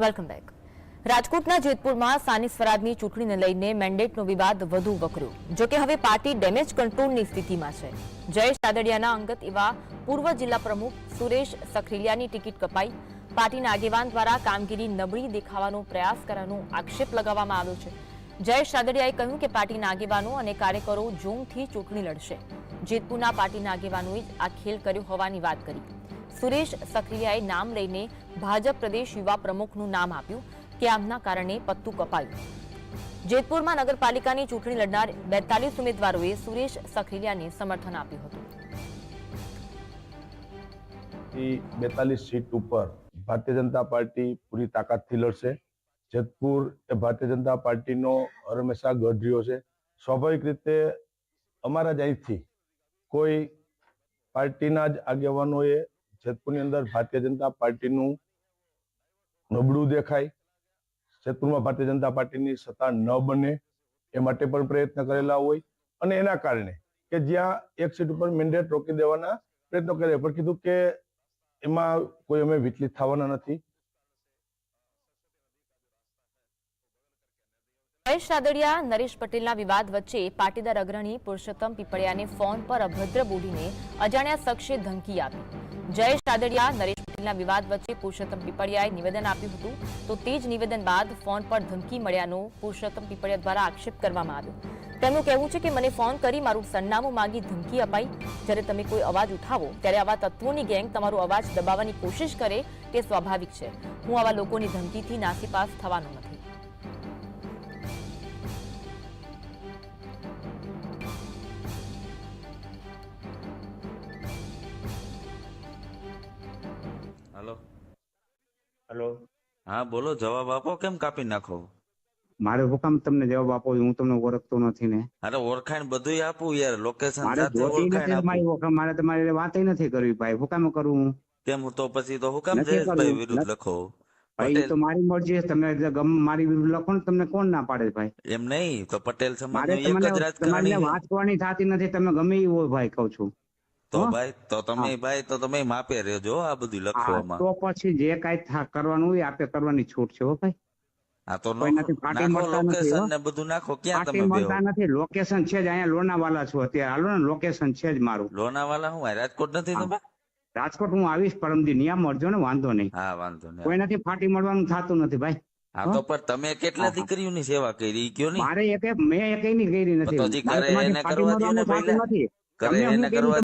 Welcome back. રાજકોટના જેતપુરમાં સાની સ્વરાજની ચૂંટણીને લઈને મેન્ડેટનો વિવાદ વધુ વકર્યો જો કે હવે પાર્ટી ડેમેજ કંટ્રોલની સ્થિતિમાં છે. જયેશ રાદડિયાના અંગત એવા પૂર્વ જિલ્લા પ્રમુખ સુરેશ સખરીલિયાની ટિકિટ કપાઈ. પાર્ટીના આગેવાન દ્વારા કામગીરી નબળી દેખાવાનો પ્રયાસ કરવાનો આક્ષેપ લગાવવામાં આવ્યો છે. જયેશ રાદડિયાએ કહ્યું કે પાર્ટીના આગેવાનો અને કાર્યકરો જોમથી ચૂંટણી લડશે. જેતપુરના પાર્ટીના આગેવાનોએ આ ખેલ કર્યો હોવાની વાત કરી. સુરેશ સખરિયાએ નામ લઈને ભાજપ પ્રદેશ યુવા પ્રમુખનું નામ આપ્યું, કે આમના કારણે પત્તું કપાયું. જેતપુરમાં નગરપાલિકાની ચૂંટણી લડનાર બેતાલીસ ઉમેદવારોએ સુરેશ સખરિયાને સમર્થન આપ્યું હતું. બેતાલીસ સીટ ઉપર ભારતીય જનતા પાર્ટી પૂરી તાકાતથી લડશે. જેતપુર એ ભારતીય જનતા પાર્ટીનો હંમેશા ગઢ રહ્યો છે. સ્વાભાવિક રીતે અમારા જ અહીંથી કોઈ પાર્ટીના જ આગેવાનોએ જેતપુરની અંદર ભારતીય જનતા પાર્ટીનું નબળું દેખાય. જેતપુરમાં ભારતીય જનતા પાર્ટીની સત્તા ન બને એ માટે પણ પ્રયત્ન કરેલા હોય. અને એના કારણે કે જ્યાં એક સીટ ઉપર મેન્ડેટ રોકી દેવાના પ્રયત્નો કરે પણ કીધું કે એમાં કોઈ અમે વિચલિત થવાના નથી. જયેશ રાદડિયા, નરેશ પટેલના વિવાદ વચ્ચે પાટીદાર અગ્રણી પુરુષોત્તમ પીપળિયાને ફોન પર અભદ્ર બોલીને અજાણ્યા શખ્સે ધમકી આપી. જયેશ રાદડિયા, નરેશ પટેલના વિવાદ વચ્ચે પુરુષોત્તમ પીપળિયાએ નિવેદન આપ્યું હતું. તો તે જ નિવેદન બાદ ફોન પર ધમકી મળ્યાનો પુરુષોત્તમ પીપળિયા દ્વારા આક્ષેપ કરવામાં આવ્યો. તેમનું કહેવું છે કે મને ફોન કરી મારું સરનામું માંગી ધમકી અપાઈ. જ્યારે તમે કોઈ અવાજ ઉઠાવો, ત્યારે આવા તત્વોની ગેંગ તમારો અવાજ દબાવવાની કોશિશ કરે તે સ્વાભાવિક છે. હું આવા લોકોની ધમકીથી નાસીપાસ થવાનો નથી. હલો. હા બોલો જવાબ આપો કેમ કાપી નાખો? મારે હુકામ તમને જવાબ આપો હું તમને ઓળખતો નથી ને. અરે ઓળખાણ બધું આપું યાર. લોકેશન મારે સાથે ઓળખાણ મારી આપું ઓળખાણ. મારે તમારી વાત નથી કરવી ભાઈ. હુકામ કરું હું? કેમ? તો પછી તો હું કામ નથી જયેશભાઈ વિરુદ્ધ લખો ભાઈ તો મારી મરજી છે. તમે ગમ મારી વિરુદ્ધ લખો ને તમને કોણ ના પાડે ભાઈ? એમ નહીં. તો પટેલ સમાજ એક જ રાજકારણી. વાત કરવાની થતી નથી. તમે ગમે એવો ભાઈ કહું છું. તો ભાઈ તો તમે ભાઈ તો તમે માપે રહેજો આ બધું હા, લખવામાં તો પછી જે કાંઈ કરવાનું હોય આપે કરવાની છૂટ છે હો ભાઈ. આ તો નાખો લોકેશન ને બધું નાખો ક્યાં તમે મળતા નથી લોકેશન છે જ અહીંયા લોનાવાલા છું અત્યારે. હાલો ને લોકેશન છે જ મારું. લોનાવાલા હું રાજકોટ નથી તમે? રાજકોટ હું આવીશ પરમદી નિયમ મળજો ને વાંધો નહીં. હા વાંધો નહીં. કોઈનાથી ફાટી મળવાનું થતું નથી ભાઈ. હા તો પણ તમે કેટલા હા, હા. દીકરીઓની સેવા કરી? કયો નહીં? મારે એક મેં એક ની કરી નથી. તો કરે એને કરવા દ્યો ને પહેલા. કરે એને કરવા